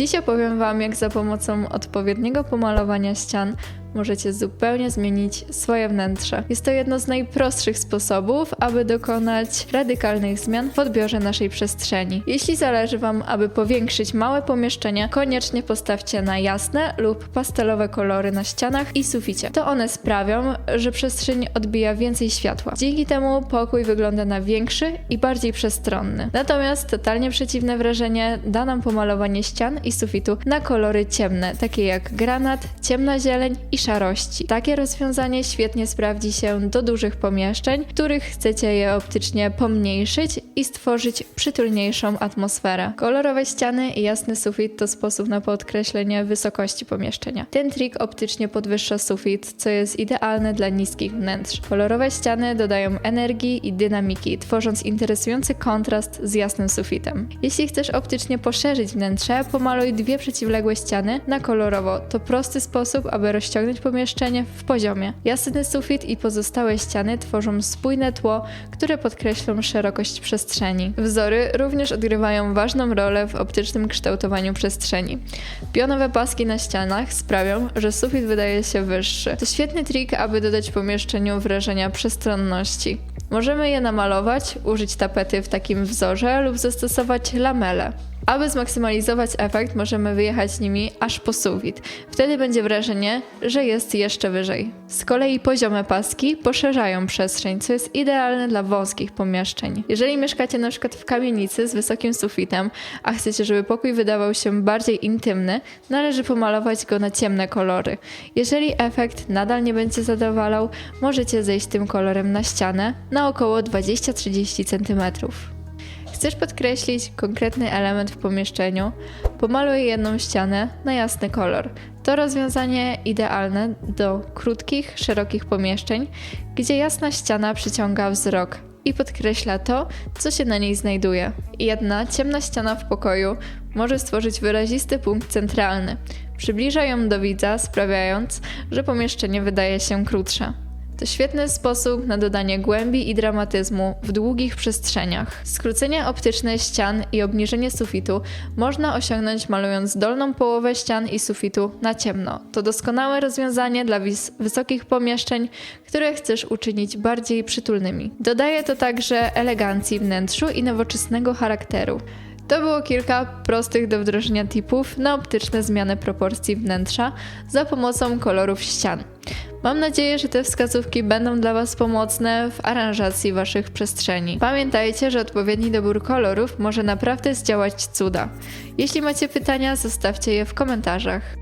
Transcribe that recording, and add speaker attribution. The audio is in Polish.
Speaker 1: Dziś opowiem Wam, jak za pomocą odpowiedniego pomalowania ścian możecie zupełnie zmienić swoje wnętrze. Jest to jedno z najprostszych sposobów, aby dokonać radykalnych zmian w odbiorze naszej przestrzeni. Jeśli zależy Wam, aby powiększyć małe pomieszczenia, koniecznie postawcie na jasne lub pastelowe kolory na ścianach i suficie. To one sprawią, że przestrzeń odbija więcej światła. Dzięki temu pokój wygląda na większy i bardziej przestronny. Natomiast totalnie przeciwne wrażenie da nam pomalowanie ścian i sufitu na kolory ciemne, takie jak granat, ciemna zieleń i szarości. Takie rozwiązanie świetnie sprawdzi się do dużych pomieszczeń, w których chcecie je optycznie pomniejszyć i stworzyć przytulniejszą atmosferę. Kolorowe ściany i jasny sufit to sposób na podkreślenie wysokości pomieszczenia. Ten trik optycznie podwyższa sufit, co jest idealne dla niskich wnętrz. Kolorowe ściany dodają energii i dynamiki, tworząc interesujący kontrast z jasnym sufitem. Jeśli chcesz optycznie poszerzyć wnętrze, pomaluj dwie przeciwległe ściany na kolorowo. To prosty sposób, aby rozciągnąć pomieszczenie w poziomie. Jasny sufit i pozostałe ściany tworzą spójne tło, które podkreślą szerokość przestrzeni. Wzory również odgrywają ważną rolę w optycznym kształtowaniu przestrzeni. Pionowe paski na ścianach sprawią, że sufit wydaje się wyższy. To świetny trik, aby dodać pomieszczeniu wrażenia przestronności. Możemy je namalować, użyć tapety w takim wzorze lub zastosować lamele. Aby zmaksymalizować efekt, możemy wyjechać nimi aż po sufit. Wtedy będzie wrażenie, że jest jeszcze wyżej. Z kolei poziome paski poszerzają przestrzeń, co jest idealne dla wąskich pomieszczeń. Jeżeli mieszkacie na przykład w kamienicy z wysokim sufitem, a chcecie, żeby pokój wydawał się bardziej intymny, należy pomalować go na ciemne kolory. Jeżeli efekt nadal nie będzie zadowalał, możecie zejść tym kolorem na ścianę na około 20-30 cm. Chcesz podkreślić konkretny element w pomieszczeniu? Pomaluj jedną ścianę na jasny kolor. To rozwiązanie idealne do krótkich, szerokich pomieszczeń, gdzie jasna ściana przyciąga wzrok i podkreśla to, co się na niej znajduje. Jedna ciemna ściana w pokoju może stworzyć wyrazisty punkt centralny. Przybliża ją do widza, sprawiając, że pomieszczenie wydaje się krótsze. To świetny sposób na dodanie głębi i dramatyzmu w długich przestrzeniach. Skrócenie optyczne ścian i obniżenie sufitu można osiągnąć malując dolną połowę ścian i sufitu na ciemno. To doskonałe rozwiązanie dla wysokich pomieszczeń, które chcesz uczynić bardziej przytulnymi. Dodaje to także elegancji wnętrzu i nowoczesnego charakteru. To było kilka prostych do wdrożenia tipów na optyczne zmiany proporcji wnętrza za pomocą kolorów ścian. Mam nadzieję, że te wskazówki będą dla Was pomocne w aranżacji Waszych przestrzeni. Pamiętajcie, że odpowiedni dobór kolorów może naprawdę zdziałać cuda. Jeśli macie pytania, zostawcie je w komentarzach.